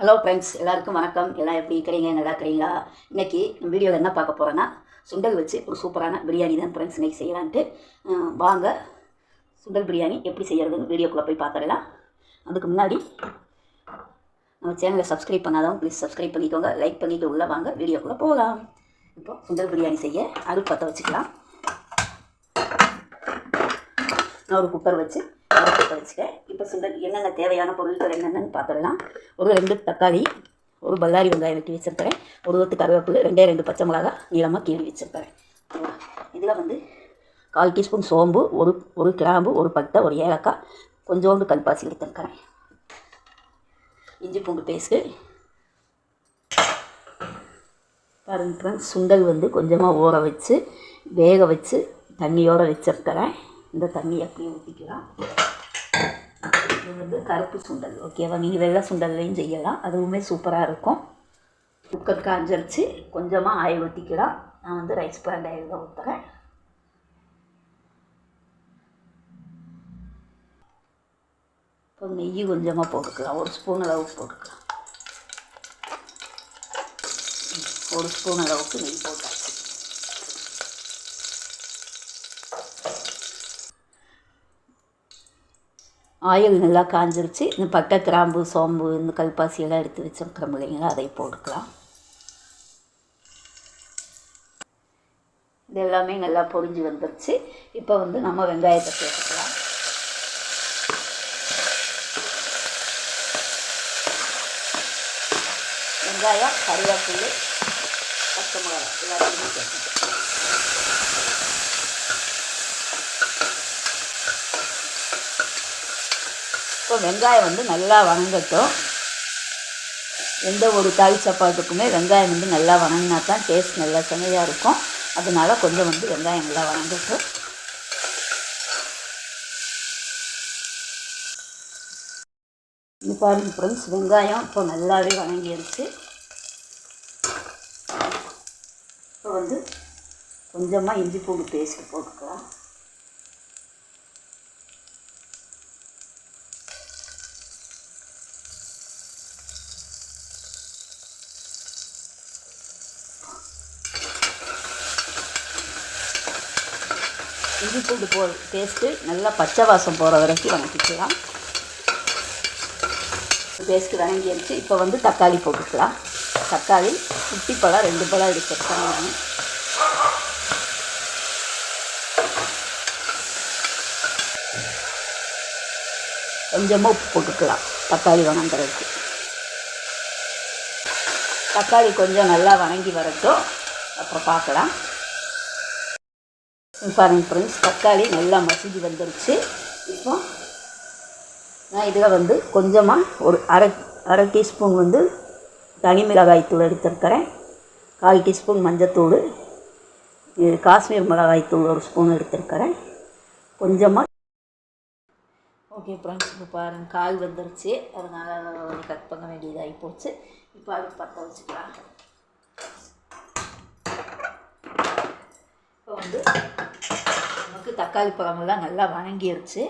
Hello friends எல்லாருக்கும் வணக்கம். எல்லாம் எப்படி இருக்கிறீங்க? நல்லா இருக்கிறீங்களா? இன்றைக்கி வீடியோவில் என்ன பார்க்க போகிறேன்னா சுண்டல் வச்சு ஒரு சூப்பரான பிரியாணி தான் ஃப்ரெண்ட்ஸ் இன்னைக்கு செய்யலான்ட்டு வாங்க. சுண்டல் பிரியாணி எப்படி செய்கிறதுன்னு வீடியோக்குள்ளே போய் பார்த்துடலாம். அதுக்கு முன்னாடி நம்ம சேனலை சப்ஸ்கிரைப் பண்ணாதவங்க ப்ளீஸ் சப்ஸ்கிரைப் பண்ணிக்கோங்க. லைக் பண்ணிவிட்டு உள்ளே வாங்க. வீடியோக்குள்ளே போகலாம். இப்போ சுண்டல் பிரியாணி செய்ய அருள் பற்ற வச்சுக்கலாம். நான் ஒரு குக்கர் வச்சு அடுப்பத்தை வச்சுட்டேன் இப்போ சுண்டல் என்னென்ன தேவையான பொருட்கள் என்னென்னு பார்த்துடலாம். ஒரு ரெண்டு தக்காளி ஒரு பல்லாரி வெங்காயம் வெட்டி வச்சுருக்கிறேன். ஒரு ஒத்து கருவேப்பிலை ரெண்டே ரெண்டு பச்சை மிளகா நீளமாக கீழி வச்சுருக்கிறேன். இதில் வந்து கால் டீஸ்பூன் சோம்பு ஒரு ஒரு கிராம்பு ஒரு பட்டை ஒரு ஏலக்காய் கொஞ்சோண்டு கல்பாசி எடுத்துருக்கிறேன். இஞ்சி பூண்டு பேஸ்ட்டு. பாருங்க சுண்டல் வந்து கொஞ்சமாக ஊற வச்சு வேக வச்சு தண்ணியோடு வச்சுருக்கிறேன். இந்த தண்ணியை அப்படியே ஊற்றிக்கலாம் இது வந்து கருப்பு சுண்டல் ஓகேவா நீங்கள் வெள்ளை சுண்டல்லையும் செய்யலாம். அதுவுமே சூப்பராக இருக்கும். குக்கர் காஞ்சரிச்சு கொஞ்சமாக ஆயில் ஊற்றிக்கலாம் நான் வந்து ரைஸ் பிராண்ட் ஆயில் தான் ஊற்றுறேன் இப்போ நெய் கொஞ்சமாக போட்டுக்கலாம். ஒரு ஸ்பூன் அளவுக்கு போட்டுக்கலாம். ஒரு ஸ்பூன் அளவுக்கு நெய் போட்டேன் ஆயில் நல்லா காஞ்சிருச்சு. இந்த பட்டை கிராம்பு சோம்பு இந்த கல்பாசி எல்லாம் எடுத்து வச்சிருக்கிறோம் இல்லைங்களா அதை போட்டுக்கலாம். இது எல்லாமே நல்லா பொரிஞ்சு வந்துருச்சு. இப்போ வந்து நம்ம வெங்காயத்தை சேர்த்துக்கலாம். வெங்காயம் கருவேப்பிள்ளை பச்சை மிளகாய் எல்லாத்தையுமே சேர்த்துக்கலாம். இப்போ வெங்காயம் வந்து நல்லா வணங்கட்டும். எந்த ஒரு தாய் சாப்பாட்டுக்குமே வெங்காயம் வந்து நல்லா வணங்கினா தான் டேஸ்ட் நல்லா செமையாக இருக்கும். அதனால் கொஞ்சம் வந்து வெங்காயம் நல்லா வணங்கட்டும். இது பாருங்க ஃப்ரெண்ட்ஸ் வெங்காயம் இப்போ நல்லாவே வணங்கிடுச்சு இப்போ வந்து கொஞ்சமாக இஞ்சி பூண்டு பேஸ்ட் போட்டுக்கலாம். இஞ்சி பூண்டு போ பேஸ்ட்டு நல்லா பச்சை வாசம் போகிற வரைக்கும் வணக்கிக்கலாம் பேஸ்ட்டு வணங்கிடுச்சு இப்போ வந்து தக்காளி போட்டுக்கலாம். தக்காளி குட்டி பழம் ரெண்டு பழம் எடுத்துருக்கேன் நான். கொஞ்சமாக உப்பு போட்டுக்கலாம் தக்காளி வணங்குறதுக்கு. தக்காளி கொஞ்சம் நல்லா வணங்கி வரட்டும். அப்புறம் பார்க்கலாம். பாருங்கள் ஃப்ரெண்ட்ஸ் தக்காளி நல்லா மசிஞ்சு வந்துருச்சு. இப்போ நான் இதில் வந்து கொஞ்சமாக ஒரு அரை அரை டீஸ்பூன் வந்து தனி மிளகாய் தூள் எடுத்திருக்கிறேன். கால் டீஸ்பூன் மஞ்சத்தூள் இது காஷ்மீர் மிளகாய் தூள் ஒரு ஸ்பூன் எடுத்திருக்கிறேன். கொஞ்சமாக ஓகே ஃப்ரெண்ட்ஸ் இப்போ பாருங்கள் கால் வந்துருச்சு. அதனால் கட் பண்ண வேண்டியதாகி போச்சு. இப்போ அது பற்ற வச்சுக்கலாம் இப்போ வந்து நமக்கு தக்காளி பழமெல்லாம் நல்லா வணங்கிருச்சு.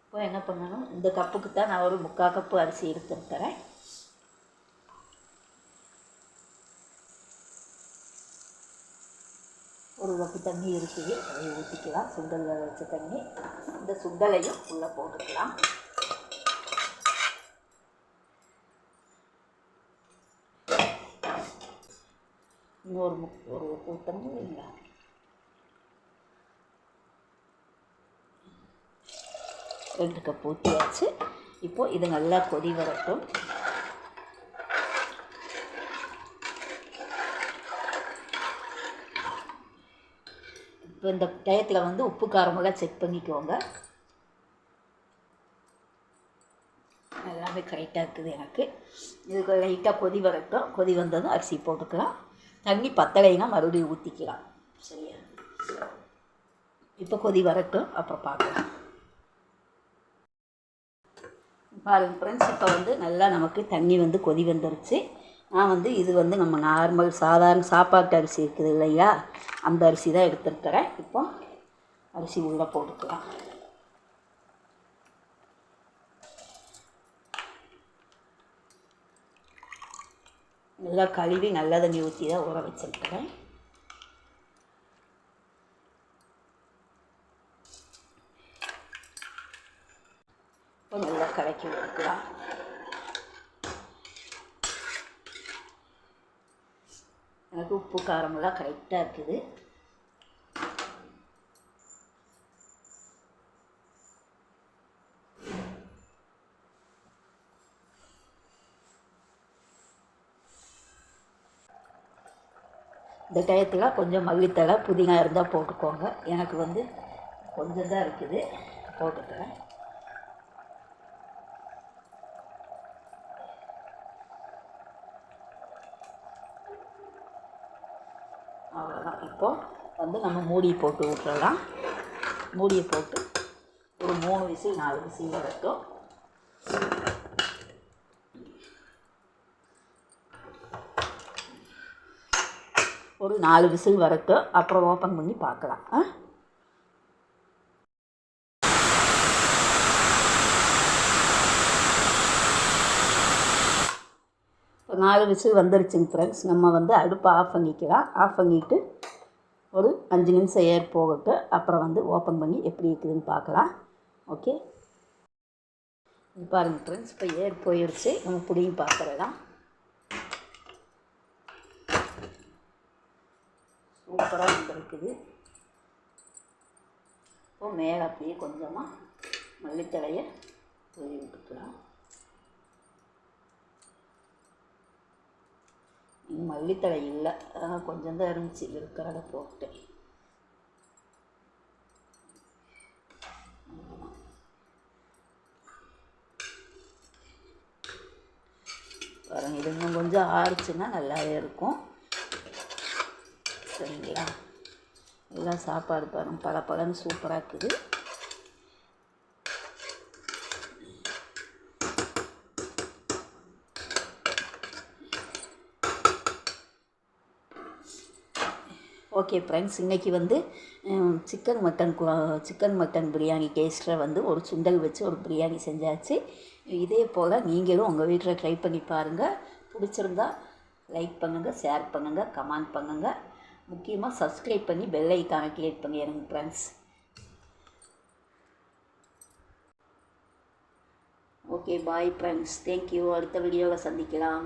இப்போ என்ன பண்ணணும்? இந்த கப்புக்கு தான் நான் ஒரு முக்கால் கப்பு அரிசி எடுத்துருக்கிறேன் ஒரு கப்பு தண்ணி இருக்குது. அதை ஊற்றிக்கலாம் சுண்டலில் வச்ச தண்ணி. இந்த சுண்டலையும் உள்ளே போட்டுக்கலாம். இன்னொரு ஒரு கூட்டமும் இல்லைங்களா ரெண்டு கப் ஊற்றியாச்சு இப்போது இது நல்லா கொதி வரட்டும். இப்போ இந்த டயத்தில் வந்து உப்பு காரமெல்லாம் செக் பண்ணிக்கோங்க. எல்லாமே கரெக்டாக இருக்குது எனக்கு. இதுக்கு லைட்டாக கொதி வரட்டும். கொதி வந்ததும் அரிசி போட்டுக்கலாம். தண்ணி பத்தலைன்னா மறுபடியும் ஊற்றிக்கலாம் சரியா? இப்போ கொதி வரட்டும் அப்புறம் பார்க்கலாம். பாருங்கள் ஃப்ரெண்ட்ஸ் இப்போ வந்து நல்லா நமக்கு தண்ணி வந்து கொதி வந்துருச்சு. நான் வந்து இது வந்து நம்ம நார்மல் சாதாரண சாப்பாட்டு அரிசி இருக்குது இல்லையா? அந்த அரிசி தான் எடுத்துருக்கிறேன் இப்போ அரிசி உள்ளே போட்டுக்கலாம். நல்லா கழுவி நல்ல தண்ணி ஊற்றி தான் ஊற வச்சுருக்கிறேன். இப்போ நல்லா கலக்கி விட்டுக்கலாம். எனக்கு உப்பு காரமெல்லாம் கரெக்டாக இருக்குது. இந்த டயத்தில் கொஞ்சம் மல்லித்தலை புதினா இருந்தால் போட்டுக்கோங்க. எனக்கு வந்து கொஞ்சம் தான் இருக்குது. போட்டுக்கிறேன். அவ்வளோதான் இப்போது வந்து நம்ம மூடியை போட்டு விட்டுறலாம் மூடியை போட்டு ஒரு மூணு விசில் நாலு விசில் வரைக்கும் ஒரு நாலு விசில் வரட்டும் அப்புறம் ஓப்பன் பண்ணி பார்க்கலாம். ஆ? இப்போ நாலு விசில் வந்துருச்சுங்க ஃப்ரெண்ட்ஸ் நம்ம வந்து அடுப்பை ஆஃப் பண்ணிக்கலாம். ஆஃப் பண்ணிவிட்டு ஒரு அஞ்சு நிமிஷம் ஏர் போகட்டும் அப்புறம் வந்து ஓப்பன் பண்ணி எப்படி இருக்குதுன்னு பார்க்கலாம். ஓகே இது பாருங்கள் ஃப்ரெண்ட்ஸ் இப்போ ஏர் போயிடுச்சு நம்ம பிடிங்கி பார்க்குறதான் சூப்பராக வந்திருக்குது இப்போ மேலே அப்படியே கொஞ்சமாக மல்லித்தழையை தூவி விட்டுக்கலாம். இன்னும் மல்லித்தழை இல்லை. அதனால் கொஞ்சம் தான் இருந்துச்சு. இருக்கிறத போட்டேன். பாருங்க இது இன்னும் கொஞ்சம் ஆறுச்சுன்னா நல்லாவே இருக்கும். சரிங்களா? எல்லாம் சாப்பாடு பாருங்க. பல பலன்னு சூப்பராக இருக்குது. ஓகே ஃப்ரெண்ட்ஸ் இன்றைக்கி வந்து chicken mutton chicken mutton biryani டேஸ்ட்டில் வந்து ஒரு சுண்டல் வச்சு ஒரு பிரியாணி செஞ்சாச்சு. இதே போல் நீங்களும் உங்கள் வீட்டில் ட்ரை பண்ணி பாருங்கள் பிடிச்சிருந்தா லைக் பண்ணுங்கள் ஷேர் பண்ணுங்கள் கமெண்ட் பண்ணுங்கள் முக்கியமாக சப்ஸ்கிரைப் பண்ணி பெல் ஐக்கானை கிளிக் பண்ணிடுங்க friends okay bye friends thank you அடுத்த வீடியோவில் சந்திக்கலாம்.